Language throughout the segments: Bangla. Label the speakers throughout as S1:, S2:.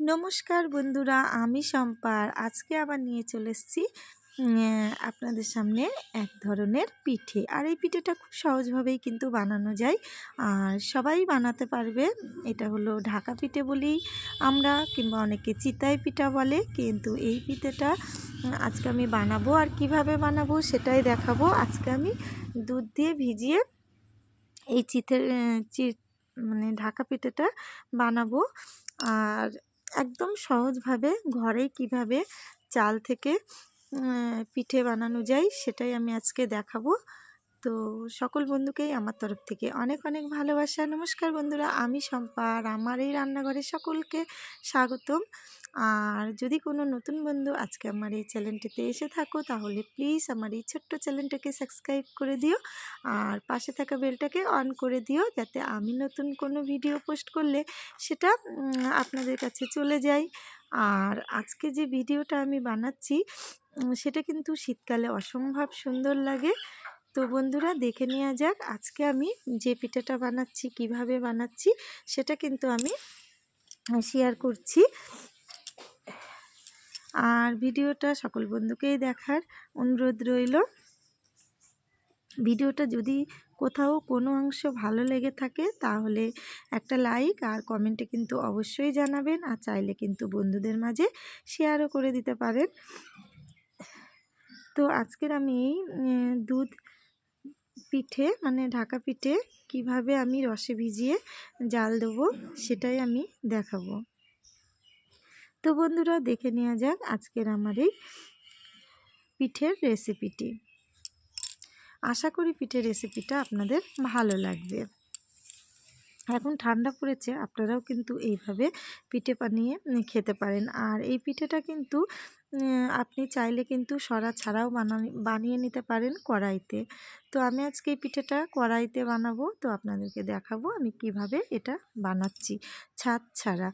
S1: নমস্কার বন্ধুরা, আমি সম্পার আজকে আবার নিয়ে চলে এসেছি আপনাদের সামনে এক ধরনের পিঠে। আর এই পিঠেটা খুব সহজভাবেই কিন্তু বানানো যায়। আর সবাই বানাতে পারবে, এটা হলো ঢাকা পিঠে বলি আমরা কিংবা অনেকে চিতাই পিঠা বলে, কিন্তু এই পিঠেটা আজকে আমি বানাবো আর কীভাবে বানাবো সেটাই দেখাবো। আজকে আমি দুধ দিয়ে ভিজিয়ে এই চিতের চিত মানে ঢাকা পিঠেটা বানাবো। আর একদম সহজভাবে ঘরে কীভাবে চাল থেকে পিঠে বানানো যায় সেটাই আমি আজকে দেখাবো। তো সকল বন্ধুকেই আমার তরফ থেকে অনেক অনেক ভালোবাসা। নমস্কার বন্ধুরা, আমি শম্পা আর আমার এই রান্নাঘরে সকলকে স্বাগতম। আর যদি কোনো নতুন বন্ধু আজকে আমার এই চ্যানেলটিতে এসে থাকো, তাহলে প্লিজ আমার এই ছোট্ট চ্যানেলটাকে সাবস্ক্রাইব করে দিও আর পাশে থাকা বেলটাকে অন করে দিও যাতে আমি নতুন কোনো ভিডিও পোস্ট করলে সেটা আপনাদের কাছে চলে যায়। আর আজকে যে ভিডিওটা আমি বানাচ্ছি সেটা কিন্তু শীতকালে অসম্ভব সুন্দর লাগে। তো বন্ধুরা দেখে নেওয়া যাক আজকে আমি যে পিঠাটা বানাচ্ছি, কীভাবে বানাচ্ছি, সেটা কিন্তু আমি শেয়ার করছি। আর ভিডিওটা সকল বন্ধুকেই দেখার অনুরোধ রইল। ভিডিওটা যদি কোথাও কোনো অংশ ভালো লেগে থাকে, তাহলে একটা লাইক আর কমেন্টে কিন্তু অবশ্যই জানাবেন আর চাইলে কিন্তু বন্ধুদের মাঝে শেয়ারও করে দিতে পারেন। তো আজকের আমি দুধ পিঠে মানে ঢাকা পিঠে কীভাবে আমি রসে ভিজিয়ে জাল দেবো সেটাই আমি দেখাবো। তো বন্ধুরা, দেখে নেওয়া যাক আজকের আমার এই পিঠের রেসিপিটি আশা করি পিঠের রেসিপিটা আপনাদের ভালো লাগবে। এখন ঠান্ডা পড়েছে, আপনারাও কিন্তু এইভাবে পিঠে বানিয়ে খেতে পারেন। আর এই পিঠেটা কিন্তু আপনি চাইলে কিন্তু সরা ছাড়াও বানা বানিয়ে নিতে পারেন কড়াইতে। তো আমি আজকে এই পিঠেটা কড়াইতে বানাবো। তো আপনাদেরকে দেখাবো আমি কীভাবে এটা বানাচ্ছি ছাদ ছাড়া।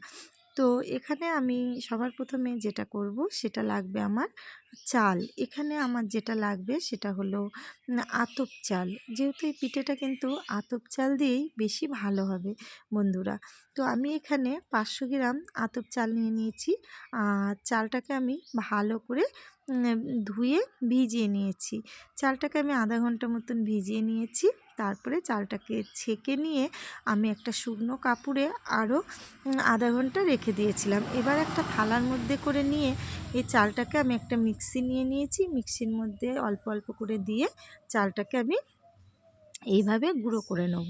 S1: তো এখানে আমি সবার প্রথমে যেটা করব সেটা লাগবে আমার চাল। এখানে আমার যেটা লাগবে সেটা হলো আতপ চাল। যেহেতু এই পিঠেটা কিন্তু আতপ চাল দিয়েই বেশি ভালো হবে বন্ধুরা। তো আমি এখানে পাঁচশো গ্রাম আতপ চাল নিয়ে নিয়েছি। আর চালটাকে আমি ভালো করে ধুয়ে ভিজিয়ে নিয়েছি। চালটাকে আমি আধা ঘণ্টা মতন ভিজিয়ে নিয়েছি। তারপরে চালটাকে ছেঁকে নিয়ে আমি একটা শুকনো কাপড়ে আরও আধা ঘণ্টা রেখে দিয়েছিলাম। এবার একটা থালার মধ্যে করে নিয়ে এই চালটাকে আমি একটা মিক্সি নিয়ে নিয়েছি। মিক্সির মধ্যে অল্প অল্প করে দিয়ে চালটাকে আমি এইভাবে গুঁড়ো করে নেব।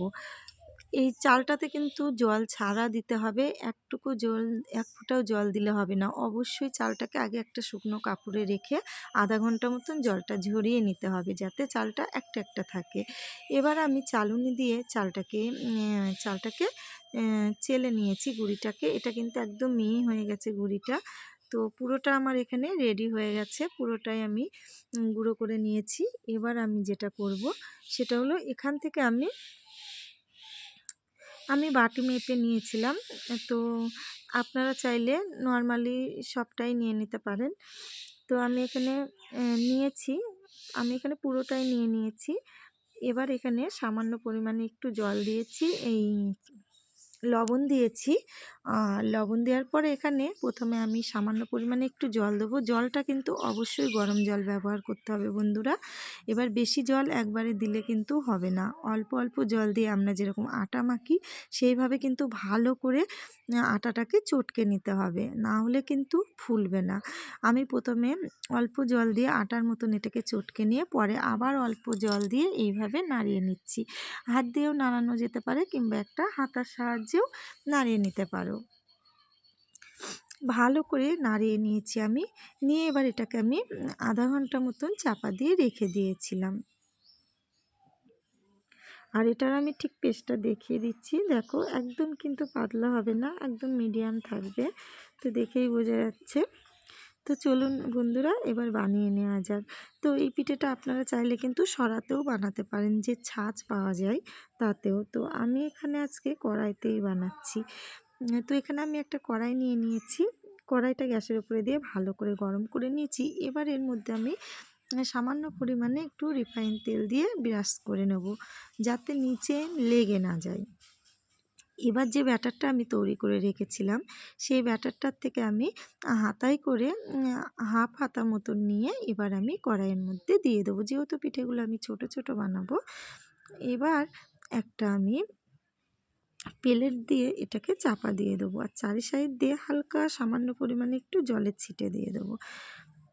S1: এই চালটাতে কিন্তু জল ছাড়া দিতে হবে। একটুকু জল, এক ফুটাও জল দিলে হবে না। অবশ্যই চালটাকে আগে একটা শুকনো কাপড়ে রেখে আধা ঘণ্টা মতন জলটা ঝরিয়ে নিতে হবে যাতে চালটা একটা একটা থাকে। এবার আমি চালুনি দিয়ে চালটাকে চালটাকে চেলে নিয়েছি গুঁড়িটাকে। এটা কিন্তু একদম মিহি হয়ে গেছে গুঁড়িটা। তো পুরোটা আমার এখানে রেডি হয়ে গেছে। পুরোটাই আমি গুঁড়ো করে নিয়েছি। এবার আমি যেটা করব সেটা হলো এখান থেকে আমি আমি বাটি মেপে নিয়েছিলাম। তো আপনারা চাইলে নর্মালি সবটাই নিয়ে নিতে পারেন। তো আমি এখানে নিয়েছি। আমি এখানে পুরোটাই নিয়ে নিয়েছি। এবার এখানে সামান্য পরিমাণে একটু জল দিয়েছি। এই লবণ দিয়েছি। লবণ দেওয়ার পরে এখানে প্রথমে আমি সামান্য পরিমাণে একটু জল দেবো। জলটা কিন্তু অবশ্যই গরম জল ব্যবহার করতে হবে বন্ধুরা। এবার বেশি জল একবারে দিলে কিন্তু হবে না। অল্প অল্প জল দিয়ে আমরা যেরকম আটা মাখি, সেইভাবে কিন্তু ভালো করে আটাটাকে চটকে নিতে হবে। না হলে কিন্তু ফুলবে না। আমি প্রথমে অল্প জল দিয়ে আটার মতন এটাকে চটকে নিয়ে পরে আবার অল্প জল দিয়ে এইভাবে নাড়িয়ে নিচ্ছি। হাত দিয়েও নাড়ানো যেতে পারে কিংবা একটা হাতার সাহায্যেও নাড়িয়ে নিতে পারো। ভালো করে নাড়িয়ে নিয়েছি আমি। নিয়ে এবার এটাকে আমি আধা ঘণ্টা মতন চাপা দিয়ে রেখে দিয়েছিলাম। আর এটার আমি ঠিক পেস্টটা দেখিয়ে দিচ্ছি। দেখো, একদম কিন্তু পাতলা হবে না, একদম মিডিয়াম থাকবে। তো দেখেই বোঝা যাচ্ছে। তো চলুন বন্ধুরা, এবার বানিয়ে নেওয়া যাক। তো এই পিঠেটা আপনারা চাইলে কিন্তু সরাতেও বানাতে পারেন, যে ছাঁচ পাওয়া যায় তাতেও। তো আমি এখানে আজকে কড়াইতেই বানাচ্ছি। তো এখানে আমি একটা কড়াই নিয়ে নিয়েছি। কড়াইটা গ্যাসের উপরে দিয়ে ভালো করে গরম করে নিয়েছি। এবার এর মধ্যে আমি সামান্য পরিমাণে একটু রিফাইন তেল দিয়ে ব্রাশ করে নেব, যাতে নিচে লেগে না যায়। এবার যে ব্যাটারটা আমি তৈরি করে রেখেছিলাম, সেই ব্যাটারটার থেকে আমি হাতায় করে হাফ হাতা মতন নিয়ে এবার আমি কড়াইয়ের মধ্যে দিয়ে দেবো। যেহেতু পিঠেগুলো আমি ছোট ছোট বানাবো, এবার একটা আমি প্লেট দিয়ে এটাকে চাপা দিয়ে দেবো আর চারি সাইড দিয়ে হালকা সামান্য পরিমাণে একটু জলের ছিটে দিয়ে দেবো।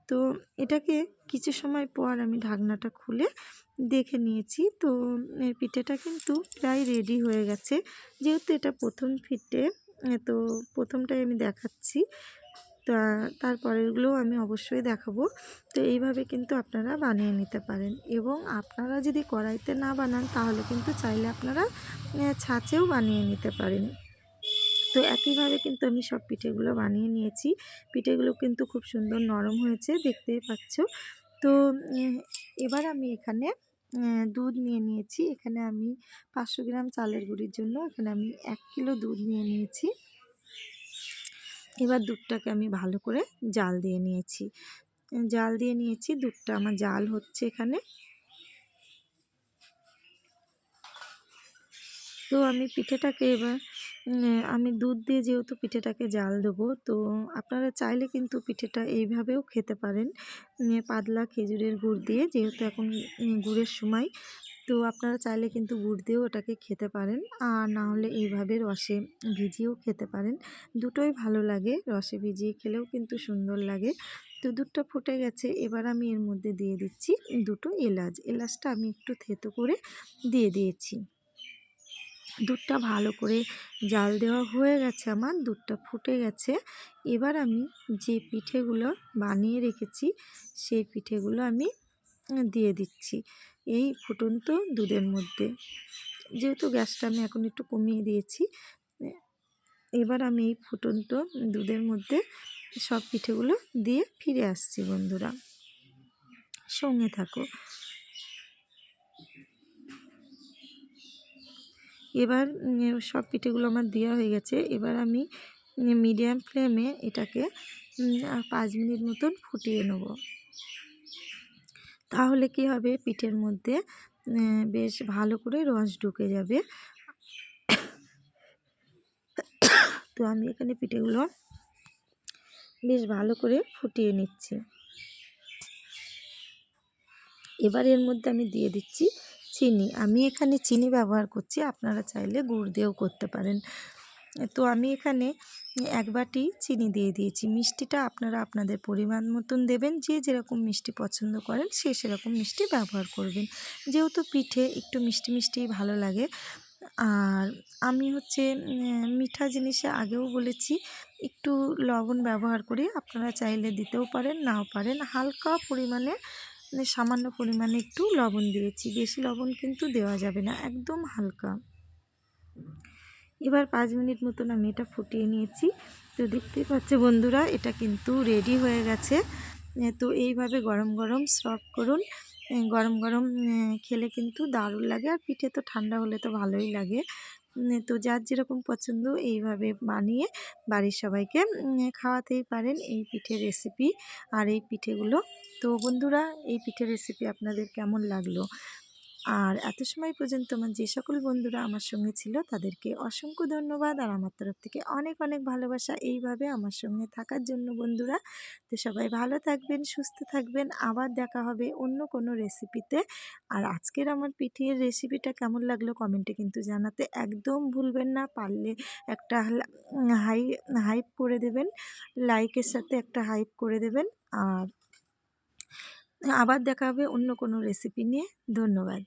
S1: তো এটাকে কিছু সময় পর আমি ঢাকনাটা খুলে দেখে নিয়েছি। তো পিঠেটা কিন্তু প্রায় রেডি হয়ে গেছে। যেহেতু এটা প্রথম ফিটে তো প্রথমটাই আমি দেখাচ্ছি। তা তারপরেরগুলোও আমি অবশ্যই দেখাবো। তো, এইভাবে কিন্তু আপনারা বানিয়ে নিতে পারেন। এবং আপনারা যদি কড়াইতে না বানান, তাহলে কিন্তু চাইলে আপনারা ছাঁচেও বানিয়ে নিতে পারেন। তো, একইভাবে কিন্তু আমি সব পিঠেগুলো বানিয়ে নিয়েছি। পিঠেগুলো কিন্তু খুব সুন্দর নরম হয়েছে, দেখতেই পাচ্ছ। তো এবার আমি এখানে দুধ নিয়ে নিয়েছি। এখানে আমি পাঁচশো গ্রাম চালের গুঁড়ির জন্য এখানে আমি এক কিলো দুধ নিয়ে নিয়েছি। এবার দুধটাকে আমি ভালো করে জাল দিয়ে নিয়েছি। জাল দিয়ে নিয়েছি, দুধটা আমার জাল হচ্ছে এখানে। তো আমি পিঠেটাকে এবার আমি দুধ দিয়ে যেহেতু পিঠেটাকে জাল দেবো, তো আপনারা চাইলে কিন্তু পিঠেটা এইভাবেও খেতে পারেন। পাতলা খেজুরের গুড় দিয়ে, যেহেতু এখন গুড়ের সময়, তো আপনারা চাইলে কিন্তু গুড় দিয়েও ওটাকে খেতে পারেন। আর না হলে এইভাবে রসে ভিজিয়েও খেতে পারেন। দুটোই ভালো লাগে, রসে ভিজিয়ে খেলেও কিন্তু সুন্দর লাগে। তো দুধটা ফুটে গেছে, এবার আমি এর মধ্যে দিয়ে দিচ্ছি দুটো এলাচ। এলাচটা আমি একটু থেতো করে দিয়ে দিয়েছি। দুধটা ভালো করে জাল দেওয়া হয়ে গেছে আমার, দুধটা ফুটে গেছে। এবার আমি যে পিঠেগুলো বানিয়ে রেখেছি, সেই পিঠেগুলো আমি দিয়ে দিচ্ছি এই ফুটন্ত দুধের মধ্যে। যেহেতু গ্যাসটা আমি এখন একটু কমিয়ে দিয়েছি এবার আমি এই ফুটন্ত দুধের মধ্যে সব পিঠেগুলো দিয়ে ফিরে আসছি বন্ধুরা। সঙ্গে থাকো। এবার সব পিঠেগুলো আমার দেওয়া হয়ে গেছে। এবার আমি মিডিয়াম ফ্লেমে এটাকে পাঁচ মিনিট মতন ফুটিয়ে নেব। তাহলে কি হবে? পিঠের মধ্যে বেশ ভালো করে রস ঢুকে যাবে। তো আমি এখানে পিঠেগুলো বেশ ভালো করে ফুটিয়ে নিচ্ছি। এবার এর মধ্যে আমি দিয়ে দিচ্ছি চিনি। আমি এখানে চিনি ব্যবহার করছি, আপনারা চাইলে গুড় দিয়েও করতে পারেন। তো আমি এখানে এক বাটি চিনি দিয়ে দিয়েছি। মিষ্টিটা আপনারা আপনাদের পরিমাণ মতন দেবেন, যে যেরকম মিষ্টি পছন্দ করেন সে সেরকম মিষ্টি ব্যবহার করবেন। যেহেতু পিঠে একটু মিষ্টি মিষ্টি ভালো লাগে, আর আমি হচ্ছে মিঠা জিনিসে আগেও বলেছি, একটু লবণ ব্যবহার করি আপনারা চাইলে দিতেও পারেন, নাও পারেন। হালকা পরিমাণে মানে সামান্য পরিমাণে একটু লবণ দিয়েছি। বেশি লবণ কিন্তু দেওয়া যাবে না, একদম হালকা। এবার পাঁচ মিনিট মতন আমি এটা ফুটিয়ে নিয়েছি। তো দেখতেই পাচ্ছে বন্ধুরা, এটা কিন্তু রেডি হয়ে গেছে। তো এইভাবে গরম গরম সার্ভ করুন। গরম গরম খেলে কিন্তু দারুণ লাগে। আর পিঠে তো ঠান্ডা হলে তো ভালোই লাগে। তো যার যেরকম পছন্দ এইভাবে বানিয়ে বাড়ির সবাইকে খাওয়াতেই পারেন এই পিঠের রেসিপি আর এই পিঠেগুলো। তো বন্ধুরা, এই পিঠের রেসিপি আপনাদের কেমন লাগল? আর এত সময় পর্যন্ত আমার যে সকল বন্ধুরা আমার সঙ্গে ছিল, তাদেরকে অসংখ্য ধন্যবাদ। আর আমার তরফ থেকে অনেক অনেক ভালোবাসা। এইভাবে আমার সঙ্গে থাকার জন্য বন্ধুরা, তো সবাই ভালো থাকবেন, সুস্থ থাকবেন। আবার দেখা হবে অন্য কোনো রেসিপিতে আর আজকের আমার পিঠের রেসিপিটা কেমন লাগল কমেন্টে কিন্তু জানাতে একদম ভুলবেন না। পারলে একটা হাই হাইপ করে দেবেন। লাইকের সাথে একটা হাইপ করে দেবেন। আর আবার দেখা হবে অন্য কোনো রেসিপি নিয়ে। ধন্যবাদ।